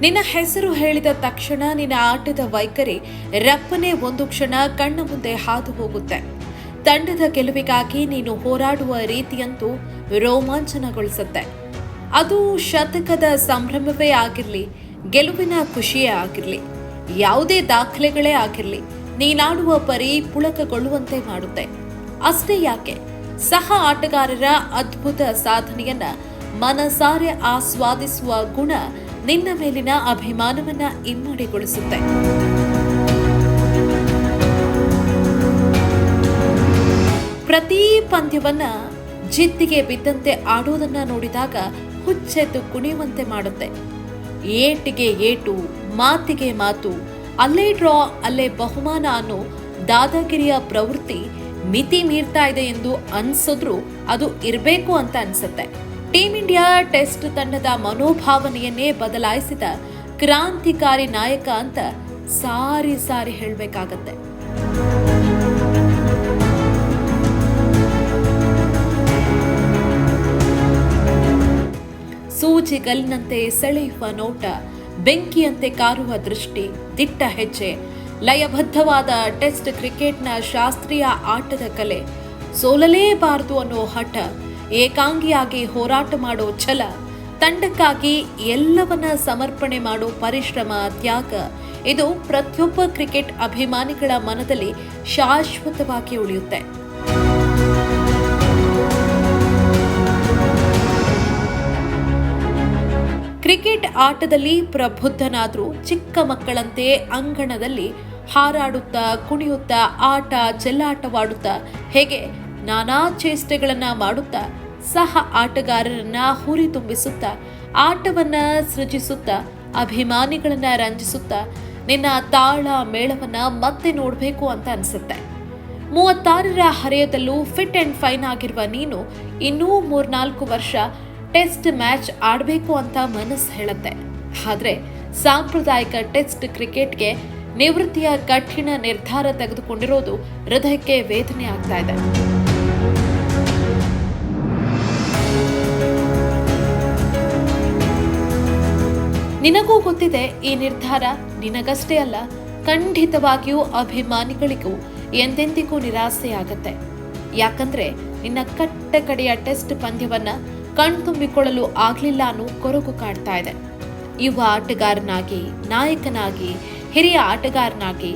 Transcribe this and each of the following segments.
ನಿನ್ನ ಹೆಸರು ಹೇಳಿದ ತಕ್ಷಣ ನಿನ್ನ ಆಟದ ವೈಖರಿ ರಪ್ಪನೆ ಒಂದು ಕ್ಷಣ ಕಣ್ಣ ಮುಂದೆ ಹಾದು ಹೋಗುತ್ತೆ. ತಂಡದ ಗೆಲುವಿಗಾಗಿ ನೀನು ಹೋರಾಡುವ ರೀತಿಯಂತೂ ರೋಮಾಂಚನಗೊಳಿಸುತ್ತೆ. ಅದು ಶತಕದ ಸಂಭ್ರಮವೇ ಆಗಿರಲಿ, ಗೆಲುವಿನ ಖುಷಿಯೇ ಆಗಿರಲಿ, ಯಾವುದೇ ದಾಖಲೆಗಳೇ ಆಗಿರಲಿ, ನೀನಾಡುವ ಪರಿ ಪುಳಕಗೊಳ್ಳುವಂತೆ ಮಾಡುತ್ತೆ. ಅಷ್ಟೇ ಯಾಕೆ? ಸಹ ಆಟಗಾರರ ಅದ್ಭುತ ಸಾಧನೆಯನ್ನ ಮನಸಾರೆ ಆಸ್ವಾದಿಸುವ ಗುಣ ನಿನ್ನ ಮೇಲಿನ ಅಭಿಮಾನವನ್ನ ಇಮ್ಮಡಿಗೊಳಿಸುತ್ತೆ ಪ್ರತಿ ಪಂದ್ಯವನ್ನ ಜಿದ್ದಿಗೆ ಬಿದ್ದಂತೆ ಆಡೋದನ್ನ ನೋಡಿದಾಗ ಹುಚ್ಚೆದ್ದು ಕುಣಿಯುವಂತೆ ಮಾಡುತ್ತೆ. ಏಟಿಗೆ ಏಟು, ಮಾತಿಗೆ ಮಾತು, ಅಲ್ಲೇ ಡ್ರಾ, ಅಲ್ಲೇ ಬಹುಮಾನ ಅನ್ನೋ ದಾದಾಗಿರಿಯ ಪ್ರವೃತ್ತಿ ಮಿತಿ ಮೀರ್ತಾ ಇದೆ ಎಂದು ಅನ್ಸಿದ್ರು ಅದು ಇರಬೇಕು ಅಂತ ಅನ್ಸುತ್ತೆ. ಟೀಂ ಇಂಡಿಯಾ ಟೆಸ್ಟ್ ತಂಡದ ಮನೋಭಾವನೆಯನ್ನೇ ಬದಲಾಯಿಸಿದ ಕ್ರಾಂತಿಕಾರಿ ನಾಯಕ ಅಂತ ಸಾರಿ ಸಾರಿ ಹೇಳಬೇಕಾಗತ್ತೆ. ಸೂಜಿಗಲ್ಲಿನಂತೆ ಸೆಳೆಯುವ ನೋಟ, ಬೆಂಕಿಯಂತೆ ಕಾರುವ ದೃಷ್ಟಿ, ದಿಟ್ಟ ಹೆಜ್ಜೆ, ಲಯಬದ್ಧವಾದ ಟೆಸ್ಟ್ ಕ್ರಿಕೆಟ್ನ ಶಾಸ್ತ್ರೀಯ ಆಟದ ಕಲೆ, ಸೋಲಲೇಬಾರದು ಅನ್ನೋ ಹಠ ಏಕಾಂಗಿಯಾಗಿ ಹೋರಾಟ ಮಾಡೋ ಛಲ, ತಂಡಕ್ಕಾಗಿ ಎಲ್ಲವನ್ನ ಸಮರ್ಪಣೆ ಮಾಡೋ ಪರಿಶ್ರಮ, ತ್ಯಾಗ. ಇದು ಪ್ರತಿಯೊಬ್ಬ ಕ್ರಿಕೆಟ್ ಅಭಿಮಾನಿಗಳ ಮನದಲ್ಲಿ ಶಾಶ್ವತವಾಗಿ ಉಳಿಯುತ್ತೆ. ಕ್ರಿಕೆಟ್ ಆಟದಲ್ಲಿ ಪ್ರಬುದ್ಧನಾದರೂ ಚಿಕ್ಕ ಮಕ್ಕಳಂತೆ ಅಂಗಣದಲ್ಲಿ ಹಾರಾಡುತ್ತಾ, ಕುಣಿಯುತ್ತಾ, ಆಟ, ಚೆಲ್ಲಾಟವಾಡುತ್ತಾ, ಹೇಗೆ ನಾನಾ ಚೇಷ್ಟೆಗಳನ್ನು ಮಾಡುತ್ತಾ, ಸಹ ಆಟಗಾರರನ್ನ ಹುರಿ ತುಂಬಿಸುತ್ತಾ, ಆಟವನ್ನ ಸೃಜಿಸುತ್ತಾ, ಅಭಿಮಾನಿಗಳನ್ನ ರಂಜಿಸುತ್ತಾ, ನಿನ್ನ ತಾಳ ಮೇಳವನ್ನ ಮತ್ತೆ ನೋಡಬೇಕು ಅಂತ ಅನ್ಸುತ್ತೆ. ಮೂವತ್ತಾರರ ಹರೆಯದಲ್ಲೂ ಫಿಟ್ ಅಂಡ್ ಫೈನ್ ಆಗಿರುವ ನೀನು ಇನ್ನೂ ಮೂರ್ನಾಲ್ಕು ವರ್ಷ ಟೆಸ್ಟ್ ಮ್ಯಾಚ್ ಆಡಬೇಕು ಅಂತ ಮನಸ್ಸು ಹೇಳುತ್ತೆ. ಆದರೆ ಸಾಂಪ್ರದಾಯಿಕ ಟೆಸ್ಟ್ ಕ್ರಿಕೆಟ್ಗೆ ನಿವೃತ್ತಿಯ ಕಠಿಣ ನಿರ್ಧಾರ ತೆಗೆದುಕೊಂಡಿರೋದು ಹೃದಯಕ್ಕೆ ವೇದನೆ ಆಗ್ತಾ ಇದೆ. ನಿನಗೂ ಗೊತ್ತಿದೆ, ಈ ನಿರ್ಧಾರ ನಿನಗಷ್ಟೇ ಅಲ್ಲ, ಖಂಡಿತವಾಗಿಯೂ ಅಭಿಮಾನಿಗಳಿಗೂ ಎಂದೆಂದಿಗೂ ನಿರಾಸೆಯಾಗತ್ತೆ. ಯಾಕಂದ್ರೆ ನಿನ್ನ ಕಟ್ಟ ಕಡೆಯ ಟೆಸ್ಟ್ ಪಂದ್ಯವನ್ನ ಕಣ್ತುಂಬಿಕೊಳ್ಳಲು ಆಗ್ಲಿಲ್ಲ ಅನ್ನೋ ಕೊರಗು ಕಾಣ್ತಾ ಇದೆ. ಯುವ ಆಟಗಾರನಾಗಿ, ನಾಯಕನಾಗಿ, ಹಿರಿಯ ಆಟಗಾರನಾಗಿ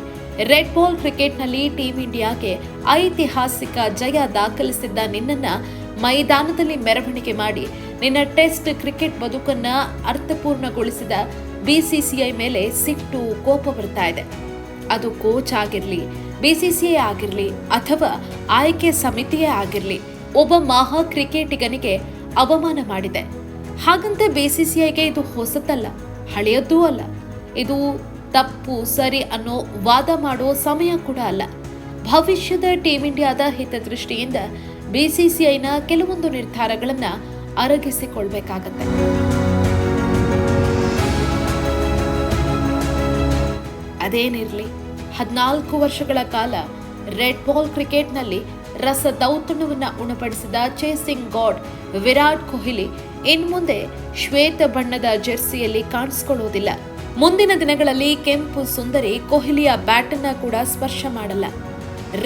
ರೆಡ್ ಬಾಲ್ ಕ್ರಿಕೆಟ್ನಲ್ಲಿ ಟೀಂ ಇಂಡಿಯಾಗೆ ಐತಿಹಾಸಿಕ ಜಯ ದಾಖಲಿಸಿದ್ದ ನಿನ್ನನ್ನ ಮೈದಾನದಲ್ಲಿ ಮೆರವಣಿಗೆ ಮಾಡಿ ನಿನ್ನ ಟೆಸ್ಟ್ ಕ್ರಿಕೆಟ್ ಬದುಕನ್ನ ಅರ್ಥಪೂರ್ಣಗೊಳಿಸಿದ ಬಿಸಿಸಿಐ ಮೇಲೆ ಸಿಟ್ಟು ಕೋಪ ಬರ್ತಾ ಇದೆ. ಅದು ಕೋಚ್ ಆಗಿರಲಿ, ಬಿಸಿಸಿಐ ಆಗಿರಲಿ ಅಥವಾ ಆಯ್ಕೆ ಸಮಿತಿಯೇ ಆಗಿರಲಿ, ಒಬ್ಬ ಮಹಾ ಕ್ರಿಕೆಟಿಗನಿಗೆ ಅವಮಾನ ಮಾಡಿದೆ. ಹಾಗಂತ ಬಿಸಿಸಿಐಗೆ ಇದು ಹೊಸತಲ್ಲ, ಹಳೆಯದ್ದೂ ಅಲ್ಲ. ಇದು ತಪ್ಪು, ಸರಿ ಅನ್ನೋ ವಾದ ಮಾಡೋ ಸಮಯ ಕೂಡ ಅಲ್ಲ. ಭವಿಷ್ಯದ ಟೀಮ್ ಇಂಡಿಯಾದ ಹಿತದೃಷ್ಟಿಯಿಂದ ಬಿಸಿಸಿಐನ ಕೆಲವೊಂದು ನಿರ್ಧಾರಗಳನ್ನು ಅರಗಿಸಿಕೊಳ್ಬೇಕಾಗತ್ತೆ. ಅದೇನಿರಲಿ ಹದಿನಾಲ್ಕು ವರ್ಷಗಳ ಕಾಲ ರೆಡ್ ಬಾಲ್ ಕ್ರಿಕೆಟ್ನಲ್ಲಿ ರಸ ದೌತಣವನ್ನು ಉಣಪಡಿಸಿದ ಚೇಸಿಂಗ್ ಗಾಡ್ ವಿರಾಟ್ ಕೊಹ್ಲಿ ಇನ್ಮುಂದೆ ಶ್ವೇತ ಬಣ್ಣದ ಜೆರ್ಸಿಯಲ್ಲಿ ಕಾಣಿಸ್ಕೊಳ್ಳೋದಿಲ್ಲ. ಮುಂದಿನ ದಿನಗಳಲ್ಲಿ ಕೆಂಪು ಸುಂದರಿ ಕೊಹ್ಲಿಯ ಬ್ಯಾಟನ್ನ ಕೂಡ ಸ್ಪರ್ಶ ಮಾಡಲ್ಲ.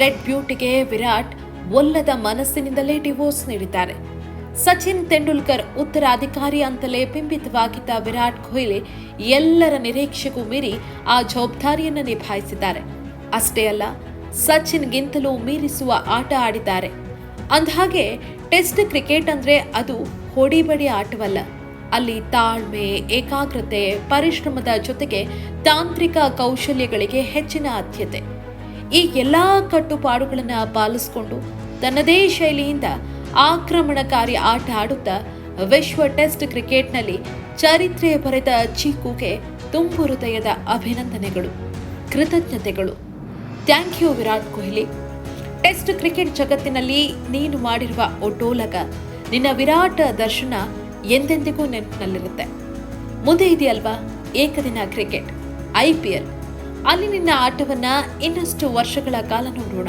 ರೆಡ್ ಬ್ಯೂಟಿಗೆ ವಿರಾಟ್ ಒಲ್ಲದ ಮನಸ್ಸಿನಿಂದಲೇ ಡಿವೋರ್ಸ್ ನೀಡಿದ್ದಾರೆ. ಸಚಿನ್ ತೆಂಡೂಲ್ಕರ್ ಉತ್ತರಾಧಿಕಾರಿ ಅಂತಲೇ ಬಿಂಬಿತವಾಗಿದ್ದ ವಿರಾಟ್ ಕೊಹ್ಲಿ ಎಲ್ಲರ ನಿರೀಕ್ಷೆಗೂ ಮೀರಿ ಆ ಜವಾಬ್ದಾರಿಯನ್ನು ನಿಭಾಯಿಸಿದ್ದಾರೆ. ಅಷ್ಟೇ ಅಲ್ಲ, ಸಚಿನ್ಗಿಂತಲೂ ಮೀರಿಸುವ ಆಟ ಆಡಿದ್ದಾರೆ. ಅಂದಹಾಗೆ, ಟೆಸ್ಟ್ ಕ್ರಿಕೆಟ್ ಅಂದ್ರೆ ಅದು ಹೊಡಿಬಡಿ ಆಟವಲ್ಲ. ಅಲ್ಲಿ ತಾಳ್ಮೆ, ಏಕಾಗ್ರತೆ, ಪರಿಶ್ರಮದ ಜೊತೆಗೆ ತಾಂತ್ರಿಕ ಕೌಶಲ್ಯಗಳಿಗೆ ಹೆಚ್ಚಿನ ಆದ್ಯತೆ. ಈ ಎಲ್ಲಾ ಕಟ್ಟುಪಾಡುಗಳನ್ನು ಪಾಲಿಸಿಕೊಂಡು ತನ್ನದೇ ಶೈಲಿಯಿಂದ ಆಕ್ರಮಣಕಾರಿ ಆಟ ಆಡುತ್ತಾ ವಿಶ್ವ ಟೆಸ್ಟ್ ಕ್ರಿಕೆಟ್ನಲ್ಲಿ ಚರಿತ್ರೆ ಬರೆದ ಚೀಕುಗೆ ತುಂಬು ಹೃದಯದ ಅಭಿನಂದನೆಗಳು, ಕೃತಜ್ಞತೆಗಳು. Thank you Virat Kohli. Test cricket ಜಗತ್ತಿನಲ್ಲಿ ನೀನು ಮಾಡಿರುವ ಒಟೋಲಗ, ನಿನ್ನ ವಿರಾಟ್ ದರ್ಶನ ಎಂದೆಂದಿಗೂ ನೆನಪಿನಲ್ಲಿರುತ್ತೆ. ಮುಂದೆ ಇದೆಯಲ್ವಾ? ಏಕದಿನ ಕ್ರಿಕೆಟ್, ಐ ಪಿ ಎಲ್. ಅಲ್ಲಿ ನಿನ್ನ ಆಟವನ್ನು ಇನ್ನಷ್ಟು ವರ್ಷಗಳ ಕಾಲ ನೋಡೋಣ.